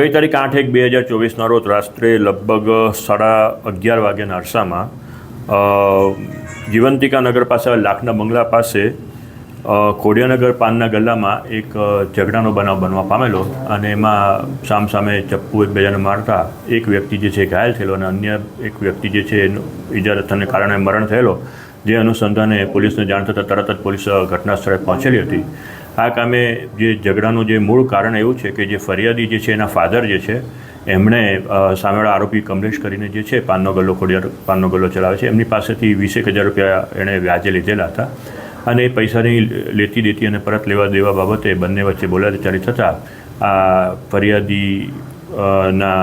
ગઈ તારીખ આઠ એક બે હજાર ચોવીસના રોજ રાત્રે લગભગ સાડા અગિયાર વાગ્યાના અરસામાં જીવંતિકા નગર પાસે લાખના બંગલા પાસે ખોડિયાનગર પાનના ગલ્લામાં એક ઝઘડાનો બનાવ બનવા પામેલો અને એમાં સામસામે ચપ્પુ એકબીજાને મારતા એક વ્યક્તિ જે છે ઘાયલ થયેલો અને અન્ય એક વ્યક્તિ જે છે એનું ઇજારતને કારણે મરણ થયેલો. જે અનુસંધાને પોલીસને જાણ થતાં તરત જ પોલીસ ઘટના સ્થળે પહોંચેલી હતી. આ કામે જે ઝઘડાનું જે મૂળ કારણ એવું છે કે જે ફરિયાદી જે છે એના ફાધર જે છે, એમણે સામેવાળા આરોપી કમલેશ કરીને જે છે પાનનો ગલ્લો ખોડિયાર, પાનનો ગલ્લો ચલાવે છે. એમની પાસેથી વીસેક હજાર રૂપિયા એણે વ્યાજે લીધેલા હતા અને એ પૈસાની લેતી દેતી અને પરત લેવા દેવા બાબતે બંને વચ્ચે બોલાચાલી થતાં આ ફરિયાદી ના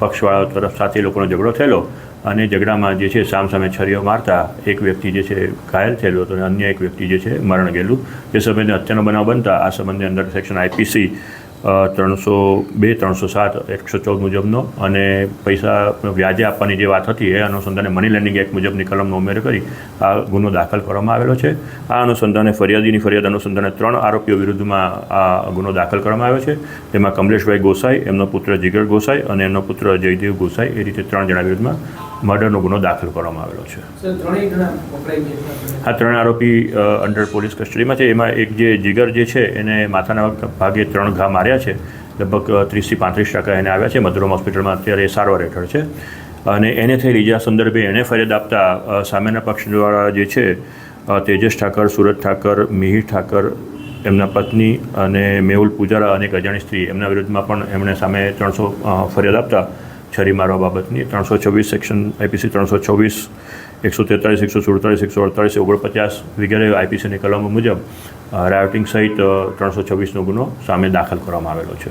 પક્ષવાળા તરફ સાથે લોકોનો ઝઘડો થયેલો અને ઝઘડામાં જે છે સામસામે છરીઓ મારતા એક વ્યક્તિ જે છે ઘાયલ થયેલો હતો અને અન્ય એક વ્યક્તિ જે છે મરણ ગયેલું. જે સંબંધે હત્યાનો બનાવ બનતા આ સંબંધે અંદર સેક્શન આઈપીસી ત્રણસો બે, ત્રણસો સાત, એકસો ચૌદ મુજબનો અને પૈસા વ્યાજે આપવાની જે વાત હતી એ અનુસંધાને મની લેન્ડિંગ એક્ટ મુજબની કલમનો ઉમેર કરી આ ગુનો દાખલ કરવામાં આવેલો છે. આ અનુસંધાને ફરિયાદીની ફરિયાદ અનુસંધાને ત્રણ આરોપીઓ વિરુદ્ધમાં આ ગુનો દાખલ કરવામાં આવ્યો છે. તેમાં કમલેશભાઈ ગોસાઈ, એમનો પુત્ર જીગર ગોસાઈ અને એમનો પુત્ર જયદેવ ગોસાઈ એ રીતે ત્રણ જણા વિરુદ્ધમાં મર્ડરનો ગુનો દાખલ કરવામાં આવેલો છે. આ ત્રણ આરોપી અંડર પોલીસ કસ્ટડીમાં છે. એમાં એક જે જીગર જે છે એને માથાના ભાગે ત્રણ ઘા માર્યા છે. લગભગ ત્રીસથી પાંત્રીસ ટકા એને આવ્યા છે. મધુરમ હોસ્પિટલમાં અત્યારે સારવાર હેઠળ છે. અને એને થઈ ઇજા સંદર્ભે એણે ફરિયાદ આપતા સામેના પક્ષ દ્વારા જે છે તેજસ ઠાકર સુરજ ઠાકર મિહિર ઠાકર એમના પત્ની અને મેહુલ પૂજારા અને એક અજાણી સ્ત્રી એમના વિરુદ્ધમાં પણ એમણે સામે ત્રણસો ફરિયાદ આપતા છરી મારવા બાબતની ત્રણસો છવ્વીસ સેક્શન આઈપીસી ત્રણસો છવ્વીસ, એકસો તેતાળીસ, એકસો સુડતાલીસ એકસો અડતાલીસ ઓગણપચાસ વગેરે આઈપીસીની કલમો મુજબ રાયોટિંગ સહિત ત્રણસો છવ્વીસનો ગુનો સામે દાખલ કરવામાં આવેલો છે?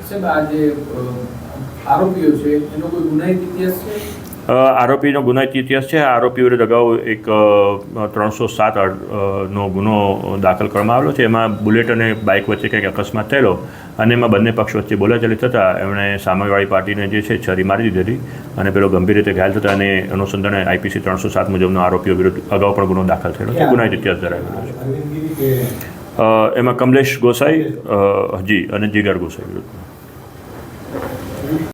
આરોપીનો ગુનાહિત ઇતિહાસ છે. આરોપી વિરુદ્ધ અગાઉ એક ત્રણસો સાત નો ગુનો દાખલ કરવામાં આવેલો છે. એમાં બુલેટ અને બાઇક વચ્ચે કંઈક અકસ્માત થયેલો અને એમાં બંને પક્ષ વચ્ચે બોલાચાલી થતાં એમણે સામેવાળી પાર્ટીને જે છે છરી મારી દીધી હતી અને પેલો ગંભીર રીતે ઘાયલ થતા અને અનુસંધાને આઈપીસી ત્રણસો સાત મુજબનો આરોપીઓ વિરુદ્ધ અગાઉ પણ ગુનો દાખલ થયેલો છે. ગુનાહિત ઇતિહાસ ધરાવેલો છે. એમાં કમલેશ ગોસાઈ હજી અને જીગર ગોસાઈ વિરુદ્ધ.